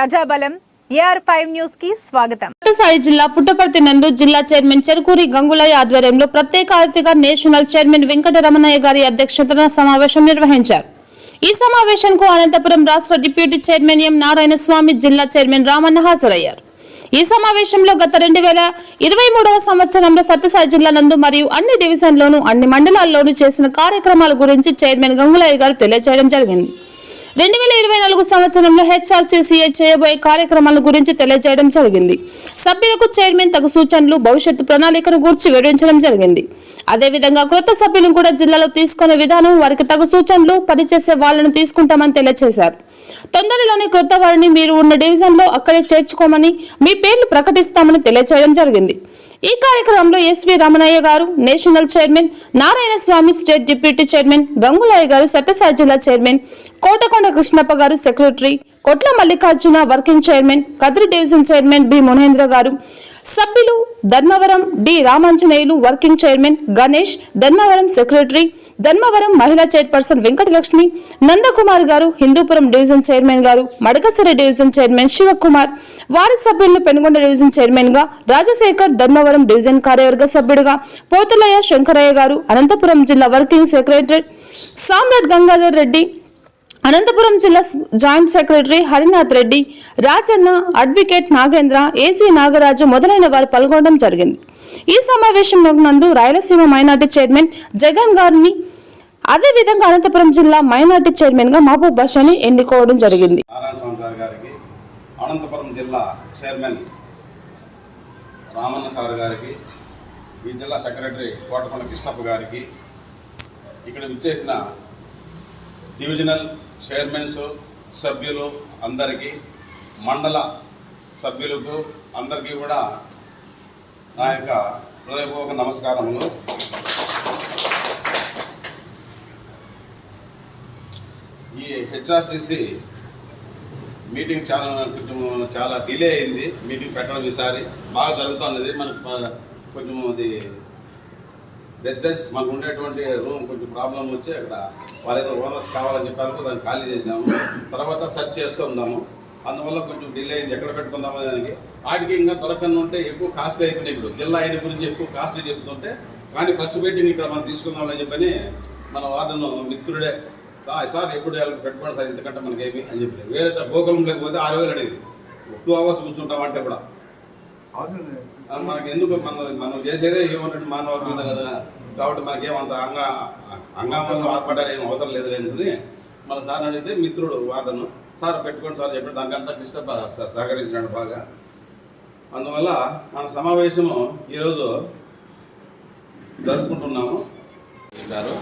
ప్రజాబలం AR five న్యూస్కి స్వాగతం. సత్యసాయి జిల్లా పుట్టపర్తి నందు జిల్లా చైర్మన్ చెరుకూరి గంగులయ్య ఆధ్వర్యంలో ప్రత్యేక అతిథిగా నేషనల్ చైర్మన్ వెంకటరమణయ్య గారి అధ్యక్షతన సమావేశం నిర్వహించారు. ఈ సమావేశంకు అనంతపురం రాష్ట్ర deputy chairman M Narayana Swamy జిల్లా చైర్మన్ రామన్న హాజరయ్యారు. ఈ సమావేశంలో గత రెండు వేల ఇరవై మూడవ సంవత్సరంలో సత్యసాయి జిల్లా నందు మరియు అన్ని డివిజన్లోనూ అన్ని మండలాల్లోనూ చేసిన కార్యక్రమాల గురించి చైర్మన్ గంగులయ్య గారు తెలియజేయడం జరిగింది. రెండు వేల ఇరవై నాలుగు సంవత్సరంలో హెచ్ఆర్సీసీఏ చేయబోయే కార్యక్రమాల గురించి తెలియజేయడం జరిగింది. సభ్యులకు చైర్మన్ తగు సూచనలు భవిష్యత్తు ప్రణాళికను గూర్చి వివరించడం జరిగింది. అదేవిధంగా కొత్త సభ్యులను కూడా జిల్లాలో తీసుకునే విధానం వారికి తగు సూచనలు పనిచేసే వాళ్ళను తీసుకుంటామని తెలియజేశారు. తొందరలోనే కొత్త వారిని మీరు ఉన్న డివిజన్లో అక్కడే చేర్చుకోమని మీ పేర్లు ప్రకటిస్తామని తెలియజేయడం జరిగింది. ఈ కార్యక్రమంలో SV Ramanaiah garu national chairman Narayana Swamy state deputy chairman Gangulaiah garu Sathya Sai జిల్లా chairman Kotakonda Krishnappa garu secretary Kotla Mallikarjuna working chairman Kadiri division chairman B Mahendra garu సభ్యులు Dharmavaram D Ramanjaneyulu working chairman Ganesh Dharmavaram secretary Dharmavaram మహిళా chairperson Venkatalakshmi Nandakumar గారు Hindupuram division chairman గారు Madakasira division chairman Shivakumar వారి సభ్యులను Penugonda division చైర్మన్గా Rajasekhar Dharmavaram division కార్యవర్గ సభ్యుడిగా పోతులయ్య శంకరయ్య గారు అనంతపురం జిల్లా వర్కింగ్ సెక్రటరీ సామ్రాట్ గంగాధర్ రెడ్డి అనంతపురం జిల్లా joint secretary Harinath Reddy Rajanna advocate Nagendra AC Nagaraju మొదలైన వారు పాల్గొనడం జరిగింది. ఈ సమావేశంలో నందు రాయలసీమ మైనార్టీ చైర్మన్ జగన్ గారిని అదేవిధంగా అనంతపురం జిల్లా మైనార్టీ చైర్మన్గా మహబూబ్ బాషాని ఎన్నుకోవడం జరిగింది నారాయణ స్వామి సార్ గారికి అనంతపురం జిల్లా చైర్మన్ రామన్న సార్ గారికి ఈ జిల్లా సెక్రటరీ కోటకొండ కృష్ణప్ప గారికి ఇక్కడ విచ్చేసిన డివిజనల్ చైర్మన్స్ సభ్యులు అందరికీ మండల సభ్యులకు అందరికీ కూడా నా యొక్క హృదయపూర్వక నమస్కారములు. ఈ హెచ్ఆర్సిసి మీటింగ్ చాలా కొంచెం చాలా డిలే అయింది. మీటింగ్ పెట్టడం ఈసారి బాగా జరుగుతున్నది. మనకు కొంచెం అది రెసిడెన్స్ మాకు ఉండేటువంటి రూమ్ కొంచెం ప్రాబ్లం వచ్చి అక్కడ వాళ్ళ ఓనర్స్ కావాలని చెప్పారు. దాన్ని ఖాళీ చేసినాము తర్వాత సెర్చ్ చేస్తూ ఉన్నాము. అందువల్ల కొంచెం డిలే అయింది. ఎక్కడ పెట్టుకుందామో దానికి. వాటికి ఇంకా దొరకని ఉంటే ఎక్కువ కాస్ట్లీ అయిపోయినాయి ఇప్పుడు. జిల్లా అయిన గురించి ఎక్కువ కాస్ట్లీ చెప్తుంటే కానీ ఫస్ట్ మీటింగ్ ఇక్కడ మనం తీసుకుందామని చెప్పని మన వార్డును మిత్రుడే సార్ సార్ ఎప్పుడు పెట్టుకోండి సార్ ఇంతకంటే మనకేమి అని చెప్పి. వేరే గోకులం లేకపోతే ఆరు వేలు అడిగింది. టూ అవర్స్ కూర్చుంటామంటే కూడా. మనకి ఎందుకు మనం మనం చేసేదే ఏమంటే మానవ కదా. కాబట్టి మనకేమంత అంగ అంగామంలో ఆర్పడాలి ఏం అవసరం లేదు అనుకుని మన సార్ అడిగితే మిత్రుడు వార్డను సార్ పెట్టుకోండి సార్ చెప్పి దానికంతా కృష్ణ సహకరించినాడు బాగా. అందువల్ల మన సమావేశము ఈరోజు జరుపుకుంటున్నాము. గారు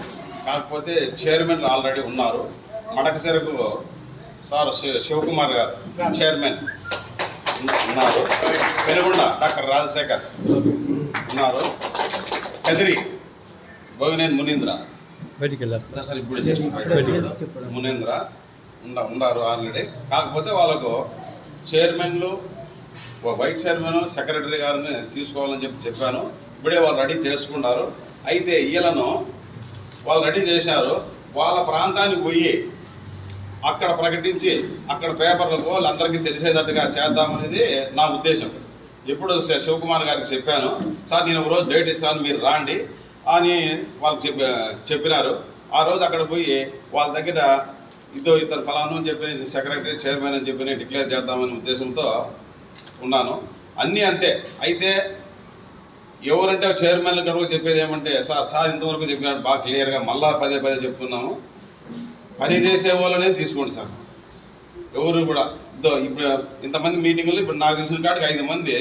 కాకపోతే చైర్మన్లు ఆల్రెడీ ఉన్నారు. మడకసెరకు సార్ శివ- శివకుమార్ గారు చైర్మన్ ఉన్న- ఉన్నారు. పెనుగొండ డాక్టర్ రాజశేఖర్ ఉన్నారు. కదిరి భోగినేని మునీంద్ర. బయటికి సార్ ఇప్పుడు మునేంద్ర ఉండ ఉన్నారు ఆల్రెడీ. కాకపోతే వాళ్ళకు చైర్మన్లు వైస్ చైర్మన్ సెక్రటరీ గారిని తీసుకోవాలని చెప్పి చెప్పాను. ఇప్పుడే వాళ్ళు రెడీ చేసుకున్నారు. అయితే వీళ్ళను వాళ్ళు రెడీ చేశారు వాళ్ళ ప్రాంతానికి పోయి అక్కడ ప్రకటించి అక్కడ పేపర్లకు వాళ్ళందరికీ తెలిసేటట్టుగా చేద్దామనేది నా ఉద్దేశం. ఎప్పుడు శివకుమార్ గారికి చెప్పాను సార్ నేను ఒక రోజు డేట్ ఇస్తాను మీరు రాండి అని వాళ్ళకి చెప్పి చెప్పినారు. ఆ రోజు అక్కడ పోయి వాళ్ళ దగ్గర ఇదో ఇద్దరు ఫలాను అని చెప్పి సెక్రటరీ చైర్మన్ అని చెప్పి డిక్లేర్ చేద్దామనే ఉద్దేశంతో ఉన్నాను. అన్నీ అంతే. అయితే ఎవరంటే చైర్మన్ కనుక చెప్పేది ఏమంటే సార్ సార్ ఇంతవరకు చెప్పినాడు బాగా క్లియర్గా మళ్ళా పదే పదే చెప్తున్నాము. పని చేసే వాళ్ళనే తీసుకోండి సార్. ఎవరు కూడా ఇదో ఇప్పుడు ఇంతమంది మీటింగులు ఇప్పుడు నాకు తెలిసిన కాడికి ఐదు మంది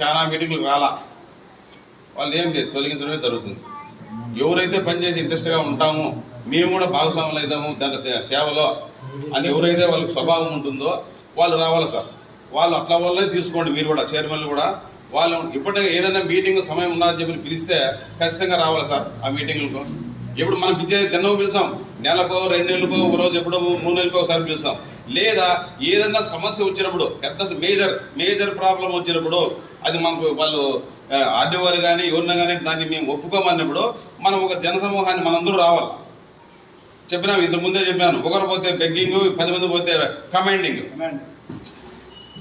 చాలా మీటింగులు రాలా. వాళ్ళు ఏం లేదు తొలగించడమే జరుగుతుంది. ఎవరైతే పనిచేసి ఇంట్రెస్ట్గా ఉంటామో మేము కూడా భాగస్వాములు అవుతాము దాంట్లో సేవలో అని ఎవరైతే వాళ్ళకి స్వభావం ఉంటుందో వాళ్ళు రావాలి సార్? వాళ్ళు అట్లా వాళ్ళే తీసుకోండి మీరు కూడా చైర్మన్లు కూడా. వాళ్ళు ఇప్పటికే ఏదైనా మీటింగ్ సమయం ఉన్నదని చెప్పి పిలిస్తే ఖచ్చితంగా రావాలి సార్ ఆ మీటింగ్లకు. ఎప్పుడు మనం పిలిచే దినం పిలిచాం. నెలకో రెండు నెలలకో ఒక రోజు ఎప్పుడో మూడు నెలలకో ఒకసారి పిలుస్తాం. లేదా ఏదైనా సమస్య వచ్చినప్పుడు పెద్ద మేజర్ మేజర్ ప్రాబ్లం వచ్చినప్పుడు అది మనకు వాళ్ళు ఆర్డీఓర్ కానీ ఎవరిన కానీ దాన్ని మేము ఒప్పుకోమన్నప్పుడు మనం ఒక జనసమూహాన్ని మనందరూ రావాలి. చెప్పినాం ఇంత ముందే చెప్పినాను. ఒకరు పోతే బెగ్గింగ్ పది మంది పోతే కమాండింగ్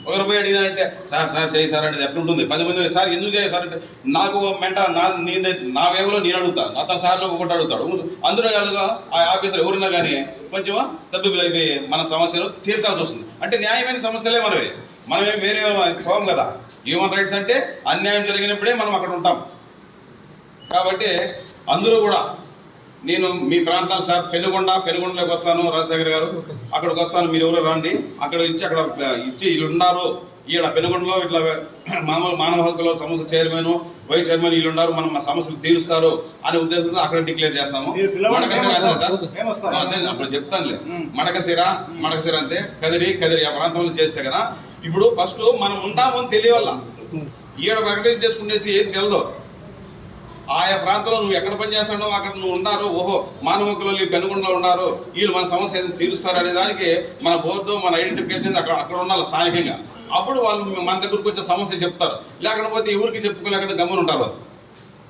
ఒకరు పోయి అడిగినారంటే సార్ సార్ చేయి సార్ అంటే ఎట్లా ఉంటుంది పది మంది సార్ ఎందుకు చేయ సార్ అంటే నాకు మెంట నా నీ నా వేవలో నేను అడుగుతాను అతను సార్లో ఒకటి అడుగుతాడు. అందరూ వాళ్ళుగా ఆ ఆఫీసర్ ఎవరున్నా కానీ కొంచెం తబ్బిబ్బులు అయిపోయి మన సమస్యలు తీర్చాల్సి వస్తుంది. అంటే న్యాయమైన సమస్యలే మనవి. మనమే వేరే పోం కదా. హ్యూమన్ రైట్స్ అంటే అన్యాయం జరిగినప్పుడే మనం అక్కడ ఉంటాం. కాబట్టి అందరూ కూడా నేను మీ ప్రాంతాలు సార్ పెనుగొండ పెనుగొండలోకి వస్తాను రాజశేఖర్ గారు. అక్కడికి వస్తాను మీరు ఎవరు రండి. అక్కడ ఇచ్చి అక్కడ ఇచ్చి వీళ్ళు ఉన్నారు ఈడ పెనుగొండలో ఇట్లా మామూలు మానవ హక్కుల సంస్థ చైర్మన్ వైస్ చైర్మన్ వీళ్ళు ఉన్నారు మనం మా సమస్యలు తీరుస్తారు అనే ఉద్దేశంతో అక్కడ డిక్లేర్ చేస్తాము. అప్పుడు చెప్తానులే. ఉమ్. మడకశిర మడకశిర అంతే. కదిరి కదిరి ఆ ప్రాంతంలో చేస్తే కదా. ఇప్పుడు ఫస్ట్ మనం ఉంటామని తెలియవల్ల. ఈడ ప్రకటన చేసుకునేసి ఏం తెలదు. ఆయా ప్రాంతంలో నువ్వు ఎక్కడ పని చేస్తున్నావు అక్కడ నువ్వు ఉన్నారు ఓహో మానవ హక్కులు ఈ పెనుగొండలో ఉన్నారు వీళ్ళు మన సమస్య ఏదైనా తీరుస్తారు అనే దానికి మన బోర్డు మన ఐడెంటిఫికేషన్ అక్కడ అక్కడ ఉండాలి స్థానికంగా. అప్పుడు వాళ్ళు మన దగ్గరకు వచ్చే సమస్య చెప్తారు. లేకపోతే ఎవరికి చెప్పుకోలేకుండా గమ్మున ఉంటారు వాళ్ళు.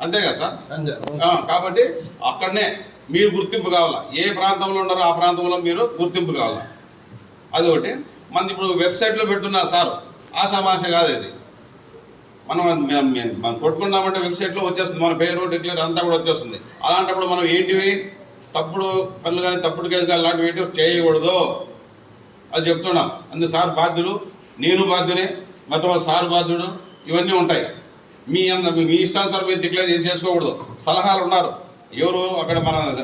అంతే కదా సార్? కాబట్టి అక్కడనే మీరు గుర్తింపు కావాలా? ఏ ప్రాంతంలో ఉన్నారో ఆ ప్రాంతంలో మీరు గుర్తింపు కావాలా? అదొకటి. మన ఇప్పుడు వెబ్సైట్లో పెట్టున్నారు సార్. ఆషామాష కాదు ఇది. మనం మనం కొట్టుకున్నామంటే వెబ్సైట్లో వచ్చేస్తుంది. మన పేరు డిక్లేర్ అంతా కూడా వచ్చేస్తుంది. అలాంటప్పుడు మనం ఏంటివి? తప్పుడు పనులు కానీ తప్పుడు కేసు కానీ అలాంటివి ఏంటి చేయకూడదు. అది చెప్తున్నాం. అందుకు సార్ బాధ్యులు నేను బాధ్యునే మొత్తం సార్ బాధ్యుడు ఇవన్నీ ఉంటాయి. మీ అంద మీ ఇష్టానుసారం మీరు డిక్లేర్ ఏం చేసుకోకూడదు. సలహాలు ఉన్నారు. ఎవరు అక్కడ మన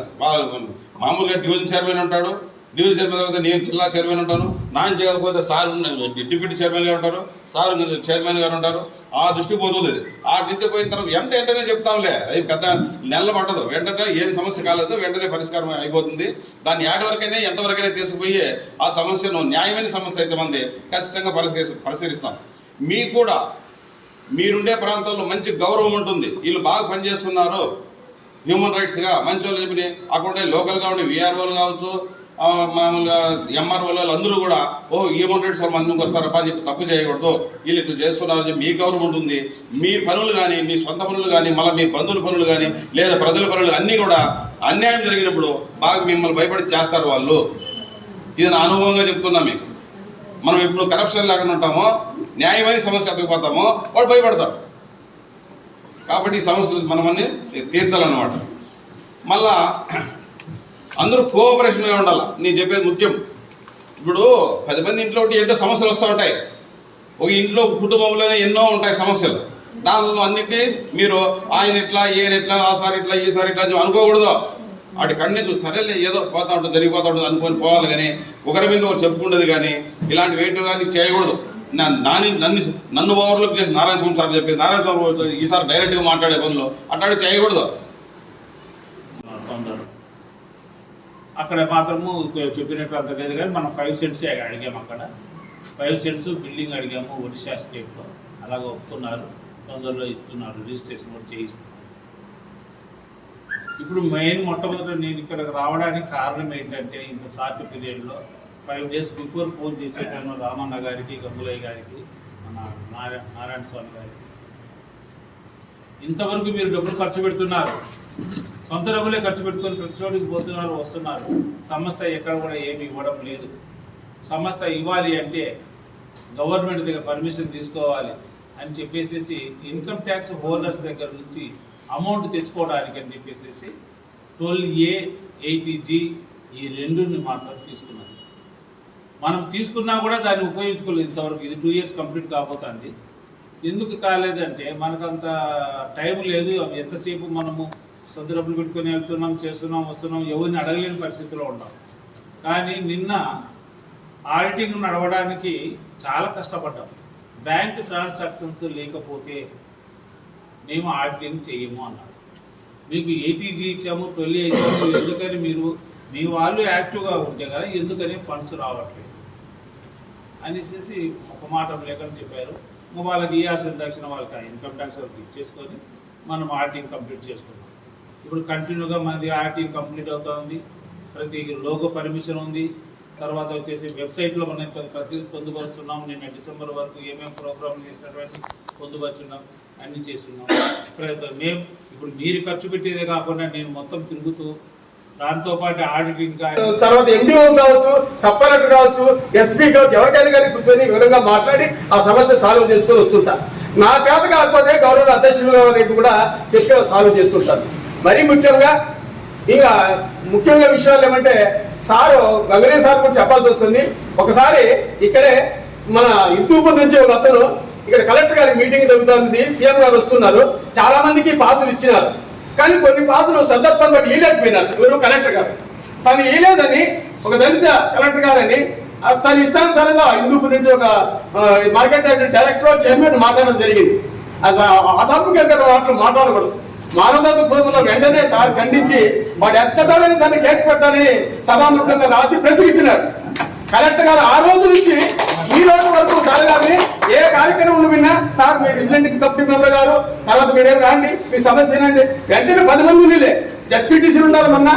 మామూలుగా డివిజన్ చైర్మన్ ఉంటాడు. డివిజన్ చైర్మన్ కాకపోతే నేను జిల్లా చైర్మన్ ఉంటాను. నాయన చేయకపోతే సార్ డిప్యూటీ చైర్మన్ గారు ఉంటారు. సార్ చైర్మన్ గారు ఉంటారు. ఆ దృష్టికి పోతుంది ఆ నుంచి పోయిన తర్వాత వెంట వెంటనే చెప్తాంలే. అది పెద్ద నెల పట్టదు. వెంటనే ఏం సమస్య కాలేదు వెంటనే పరిష్కారం అయిపోతుంది. దాన్ని ఏడు వరకైనా ఎంతవరకైనా తీసుకుపోయి ఆ సమస్యను న్యాయమైన సమస్య అయితే మంది ఖచ్చితంగా పరిష్కరి పరిశీలిస్తాం. మీకు కూడా మీరుండే ప్రాంతంలో మంచి గౌరవం ఉంటుంది. వీళ్ళు బాగా పనిచేస్తున్నారు. హ్యూమన్ రైట్స్గా మంచి వాళ్ళు చెప్పిన అక్కడ ఉండే లోకల్గా ఉండే విఆర్ఓలు కావచ్చు మామూలుగా ఎంఆర్ఓ వాళ్ళు అందరూ కూడా ఓ ఏమంటాడు సార్ వాళ్ళు మందికి వస్తారప్ప అని చెప్పి తప్పు చేయకూడదు. వీళ్ళు ఇట్లా చేస్తున్నారని చెప్పి మీ గౌరవం ఉంటుంది. మీ పనులు కానీ మీ సొంత పనులు కానీ మళ్ళీ మీ బంధువుల పనులు కానీ లేదా ప్రజల పనులు అన్నీ కూడా అన్యాయం జరిగినప్పుడు బాగా మిమ్మల్ని భయపడి చేస్తారు వాళ్ళు. ఇది నా అనుభవంగా చెప్తున్నా మీకు. మనం ఎప్పుడు కరప్షన్ లేకుండా ఉంటామో న్యాయమైన సమస్య ఎత్తకపోతామో వాడు భయపడతాడు కాబట్టి ఈ సమస్యలు మనమని తీర్చాలన్నమాట. మళ్ళా అందరూ కోఆపరేషన్గా ఉండాలి? నేను చెప్పేది ముఖ్యం. ఇప్పుడు పది మంది ఇంట్లో ఏంటో సమస్యలు వస్తూ ఉంటాయి. ఒక ఇంట్లో కుటుంబంలో ఎన్నో ఉంటాయి సమస్యలు. దానిలో అన్నిటినీ మీరు ఆయన ఇట్లా ఏ ఎట్లా ఆ సారి ఇట్లా ఈ సారి ఇట్లా అనుకోకూడదు. వాటి కన్నీ చూసి సరేలే ఏదో పోతా ఉంటుంది జరిగిపోతా ఉంటుంది అనుకొని పోవాలి కానీ ఒకరి మీద ఒకరు చెప్పుకుండదు కానీ ఇలాంటి వేటు కానీ చేయకూడదు. దాని నన్ను నన్ను ఓవర్లోకి చేసి నారాయణ స్వామి సార్ చెప్పి నారాయణ స్వామి ఈసారి డైరెక్ట్గా మాట్లాడే పనులు అట్లాడు చేయకూడదు. అక్కడ మాత్రము చెప్పినట్టు అంత లేదు కానీ మనం ఫైవ్ సెంట్స్ అడిగాము అక్కడ. ఫైవ్ సెంట్స్ బిల్డింగ్ అడిగాము ఒడిశా స్టేట్లో. అలాగ ఒప్పుకున్నారు. తొందరలో ఇస్తున్నారు. రిజిస్ట్రేషన్ కూడా చేయిస్తున్నారు. ఇప్పుడు మెయిన్ మొట్టమొదటి నేను ఇక్కడికి రావడానికి కారణం ఏంటంటే ఇంత షార్ట్ పీరియడ్లో ఫైవ్ డేస్ బిఫోర్ ఫోన్ చేసేటాను రామన్న గారికి గంగులయ్య గారికి మన నారాయణ నారాయణ స్వామి గారికి. ఇంతవరకు మీరు డబ్బులు ఖర్చు పెడుతున్నారు. సొంత డబ్బులే ఖర్చు పెట్టుకొని ప్రతి చోటికి పోతున్నారు వస్తున్నారు. సంస్థ ఎక్కడ కూడా ఏమి ఇవ్వడం లేదు. సంస్థ ఇవ్వాలి అంటే గవర్నమెంట్ దగ్గర పర్మిషన్ తీసుకోవాలి అని చెప్పేసి ఇన్కమ్ ట్యాక్స్ హోల్డర్స్ దగ్గర నుంచి అమౌంట్ తెచ్చుకోవడానికి అని చెప్పేసి ట్వెల్వ్ ఏ ఎయిటీ జీ ఈ రెండుని మాత్రం తీసుకున్నారు. మనం తీసుకున్నా కూడా దాన్ని ఉపయోగించుకోలేదు ఇంతవరకు. ఇది టూ ఇయర్స్ కంప్లీట్ కాబోతుంది. ఎందుకు కాలేదంటే మనకంత టైం లేదు. అవి ఎంతసేపు మనము సొంత డబ్బులు పెట్టుకొని వెళ్తున్నాం చేస్తున్నాం వస్తున్నాం ఎవరిని అడగలేని పరిస్థితిలో ఉన్నాం. కానీ నిన్న ఆడిటింగ్ నడవడానికి చాలా కష్టపడ్డాం. బ్యాంక్ ట్రాన్సాక్షన్స్ లేకపోతే మేము ఆడిటింగ్ చేయము అన్నారు. మీకు ఏటీజీ ఇచ్చాము ట్వెల్వ్ ఇచ్చాము ఎందుకని మీరు మీ వాళ్ళు యాక్టివ్గా ఉంటే కదా ఎందుకని ఫండ్స్ రావట్లేదు? అనేసి ఒక మాట లేకుండా చెప్పారు. ఇంకా వాళ్ళకి ఇవ్వాల్సిన దక్షిణ వాళ్ళకి ఆ ఇన్కమ్ ట్యాక్స్ వాళ్ళకి ఇచ్చేసుకొని మనం ఆడిటింగ్ కంప్లీట్ చేసుకున్నాం. ఇప్పుడు కంటిన్యూగా మనది ఆర్టీ కంప్లీట్ అవుతుంది. ప్రతి లోగో పర్మిషన్ ఉంది. తర్వాత వచ్చేసి వెబ్సైట్లో మనం ప్రతి పొందుపరుస్తున్నాం. నిన్న డిసెంబర్ వరకు ఏమేమి ప్రోగ్రామ్ చేసినటువంటి పొందుపరుచున్నాం. అన్నీ చేస్తున్నాం. మేము ఇప్పుడు మీరు ఖర్చు పెట్టేదే కాకుండా నేను మొత్తం తిరుగుతూ దాంతో పాటు ఆడిటింగ్ తర్వాత ఎండిఓ కావచ్చు సబ్ కావచ్చు ఎస్పీ కావచ్చు ఎవరికైనా కానీ కూర్చొని వివరంగా మాట్లాడి ఆ సమస్య సాల్వ్ చేసుకొని వస్తుంటా. నా చేత కాకపోతే గౌరవ అధ్యక్షులు కూడా చెప్పి సాల్వ్ చేస్తుంటాను. మరీ ముఖ్యంగా ఇంకా ముఖ్యంగా విషయాలు ఏమంటే సారు గంగనే సార్ కూడా చెప్పాల్సి వస్తుంది. ఒకసారి ఇక్కడే మన ఇంటూపూర్ నుంచి ఒక అతను ఇక్కడ కలెక్టర్ గారి మీటింగ్ జరుగుతుంది సీఎం గారు వస్తున్నారు. చాలా మందికి పాసులు ఇచ్చినారు. కానీ కొన్ని పాసులు సందర్భం బట్టి ఇవ్వలేకపోయినారు ఎవరు? కలెక్టర్ గారు. తను ఇవ్వలేదని ఒక దళిత కలెక్టర్ గారని తన ఇష్టానుసారంగా హిందూపూర్ నుంచి ఒక మార్కెట్ డైరెక్టర్ చైర్మన్ మాట్లాడడం జరిగింది. అది అసభ్యంగా మాటలు మాట్లాడకూడదు. మానవతా భూమిలో వెంటనే సార్ ఖండించి వాడు ఎత్తడాలని సార్ కేసు పెట్టాలని సభాముఖంగా రాసి ప్రశ్నించినాడు కలెక్టర్ గారు ఆ రోజు నుంచి ఈ రోజు వరకు సార్ గారిని ఏ కార్యక్రమం విన్నా సార్ మీరు విజిలెంట్ కమిటీ మెంబర్ గారు తర్వాత మీరేం రాండి మీ సమస్య ఏనండి వెంటనే పది మంది ఉండిలే. జడ్పీటీసీ ఉన్నారు మొన్న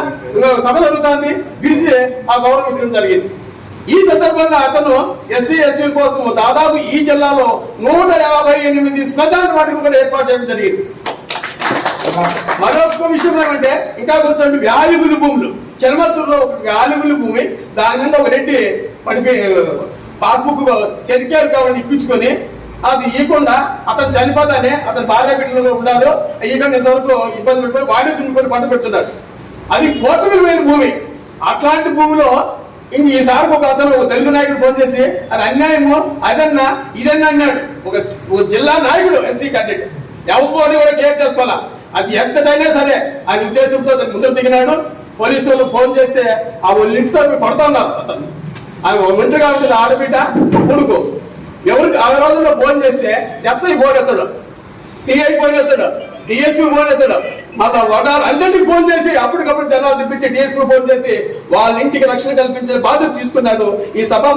సభ జరుగుతుంది పిలిచి ఆ గౌరవం ఇచ్చడం జరిగింది. ఈ సందర్భంగా అతను ఎస్సీ ఎస్టీల కోసం దాదాపు ఈ జిల్లాలో నూట యాభై ఎనిమిది శ్మశాన వాటికి కూడా ఏర్పాటు చేయడం జరిగింది. మరొక విషయం ఏమంటే ఇంకా కొంచెం వ్యాలుగులు భూములు. చెనమత్తూరులో ఒక భూమి దాని మీద ఒక రెడ్డి వాడికి పాస్బుక్ చెరికారు కావాలని ఇప్పించుకొని అది ఇవ్వకుండా అతను చనిపోతానే అతని భార్య బిడ్డలు ఉన్నారు ఇవ్వకుండా ఇంతవరకు ఇబ్బంది పెట్టుకొని వాడే దున్నుకొని పంట పెడుతున్నారు. అది కోట్ల విలువైన భూమి. అట్లాంటి భూమిలో ఇంక ఈసారి ఒక అతను ఒక తెలుగు నాయకుడు ఫోన్ చేసి అది అన్యాయము అదన్నా ఇదన్నా అన్నాడు. ఒక జిల్లా నాయకుడు ఎస్సీ క్యాండిడేట్. ఎవరు కూడా కేర్ చేసుకోవాలా? అది ఎంతటైనా సరే ఆయన ఉద్దేశంతో అతను దిగినాడు. పోలీసు వాళ్ళు ఫోన్ చేస్తే ఆ ఒళ్ళింటితో ఇంటితో ఉన్నారు అతను. ఆమె ఒంటరిగా ఉంటుంది ఆడబిడ్డ కొడుకు. ఎవరికి ఆ రోజుల్లో ఫోన్ చేస్తే ఎస్ఐ ఫోన్ ఎత్తాడు సిఐ ఫోన్ ఎత్తాడు డిఎస్పీ ఫోన్ ఎత్తాడు. మళ్ళా వడారు అందరికీ ఫోన్ చేసి అప్పటికప్పుడు జనాలు తెప్పించి డిఎస్పీ ఫోన్ చేసి వాళ్ళ ఇంటికి రక్షణ కల్పించిన బాధ్యత తీసుకున్నాడు ఈ సభా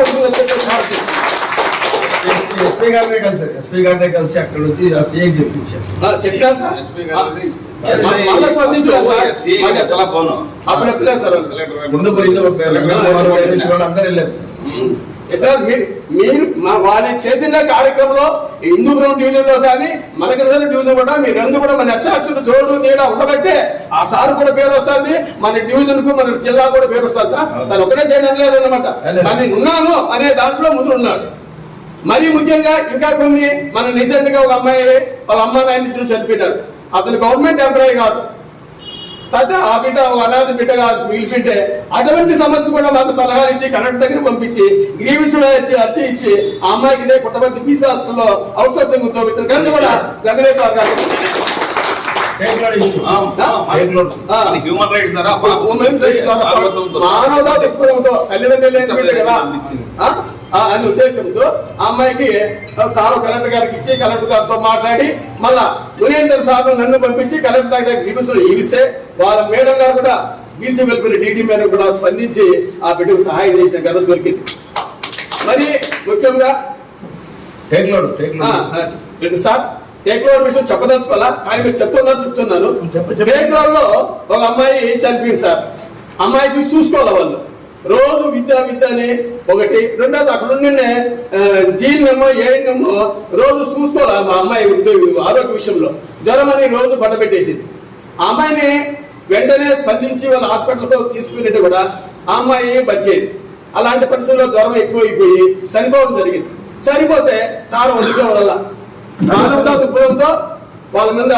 ఎస్పీ గారినే కలిసి ఎస్పీ గారినే కలిసి అక్కడ వచ్చి సీఐ చెప్పించారు చెప్పా సార్. ఎస్పీ సార్ ముందు అందరు వెళ్ళారు మీరు మీరు వాళ్ళు చేసిన కార్యక్రమంలో హిందూ గ్రౌండ్ డివిజన్లో కానీ మనకి రిజర్వ్ డివిజన్ కూడా మీ రెండు కూడా మన అత్యాశలు జోడు నీడ ఉండబట్టే ఆ సార్ కూడా పేరు వస్తుంది. మన డివిజన్కు మన జిల్లా కూడా పేరు వస్తుంది సార్. తను ఒకటే చేయడం లేదన్నమాట. లేదు. కానీ ఉన్నాను అనే దాంట్లో ముందు ఉన్నాడు. మరి ముఖ్యంగా ఇంకా కొన్ని మన రీసెంట్గా ఒక అమ్మాయి వాళ్ళ అమ్మ నాయన ఇద్దరు చనిపోయినారు అతను గవర్నమెంట్ ఎంప్లాయీ కాదు తర్వాత ఆ బిడ్డ ఒక అనాథ బిడ్డగా మిగిలిపెట్టే అటువంటి సమస్య కూడా మాకు సలహాలు ఇచ్చి కలెక్టర్ దగ్గర పంపించి గ్రీవిన్స్ అర్జీ ఇచ్చి ఆ అమ్మాయికి ఇదే పీసీ హాస్టల్లో అవుట్ సోర్సింగ్ ఉద్యోగం ఇచ్చిన కరెంట్ కూడా వెంకటేశ్వర సార్ గారు మానవతా దృక్పథంతో తల్లిదండ్రులు లేకపోతే కదా అనే ఉద్దేశంతో ఆ అమ్మాయికి సారు కలెక్టర్ గారికి ఇచ్చి కలెక్టర్ గారితో మాట్లాడి మళ్ళా మునేందర్ సార్ నన్ను పంపించి కలెక్టర్ దగ్గర గ్రీవెన్సులు ఇస్తే వాళ్ళ మేడం గారు కూడా బీసీ వెల్ఫేర్ డీటీ మీద కూడా స్పందించి ఆ బిడ్డకు సహాయం చేసిన ఘనత దొరికింది. మరి ముఖ్యంగా సార్ విషయం చెప్పదలుచుకోవాలా? కానీ మీరు చెప్తున్నారు చెప్తున్నాను. టేక్లోడ్లో ఒక అమ్మాయి చనిపోయింది సార్. అమ్మాయికి చూసుకోవాలి వాళ్ళు? రోజు విద్య విద్య అని ఒకటి. రెండోది అక్కడ ఉండే జీర్ణమో ఏమో రోజు చూసుకోవాలి మా అమ్మాయి ఉద్యోగి ఆరోగ్య విషయంలో. జ్వరం అని రోజు పడబెట్టేసింది ఆ అమ్మాయిని వెంటనే స్పందించి వాళ్ళ హాస్పిటల్తో తీసుకున్నట్టు కూడా ఆ అమ్మాయి బతికేది. అలాంటి పరిస్థితుల్లో జ్వరం ఎక్కువైపోయి చనిపోవడం జరిగింది. చనిపోతే సార్ వదిలిక వల్ల మానవతా దృక్పథంతో వాళ్ళ మీద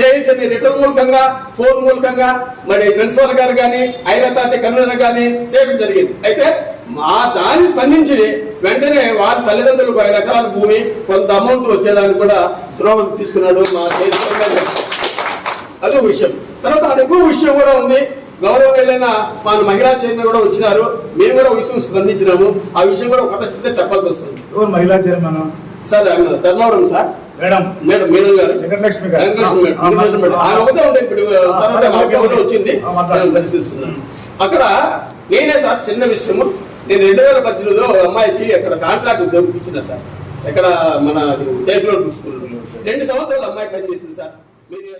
చేయించని రిటర్న్ మూలకంగా ఫోన్ మూలకంగా మరి ప్రిన్సిపల్ గారు కానీ ఐరతాటి కన్వీనర్ కానీ చేయడం జరిగింది. అయితే మా దాన్ని స్పందించి వెంటనే వారి తల్లిదండ్రులకు ఐదు ఎకరాల భూమి కొంత అమౌంట్ వచ్చేదానికి కూడా త్రోవ తీసుకున్నాడు మా. అదో విషయం. తర్వాత ఎక్కువ విషయం కూడా ఉంది. గౌరవనీయులైన మన మహిళా చైర్మన్ కూడా వచ్చినారు. మేము కూడా విషయం స్పందించినాము. ఆ విషయం కూడా ఒక చిన్న చెప్పాల్సి వస్తుంది. ఎవరు మహిళా chairman? Sir Dharmavaram sir. Madam madam గారు. వెంకటలక్ష్మి గారు. ఆమె ఒకటే ఉంటే ఇప్పుడు ఒకటి వచ్చింది అక్కడ నేనే సార్ చిన్న విషయము. నేను రెండు వేల పద్దెనిమిదిలో అమ్మాయికి అక్కడ కాంట్రాక్ట్ ఉద్యోగం ఇచ్చిన సార్. ఎక్కడ మన స్కూల్ రెండు సంవత్సరాలు అమ్మాయి పనిచేసింది సార్. మీరు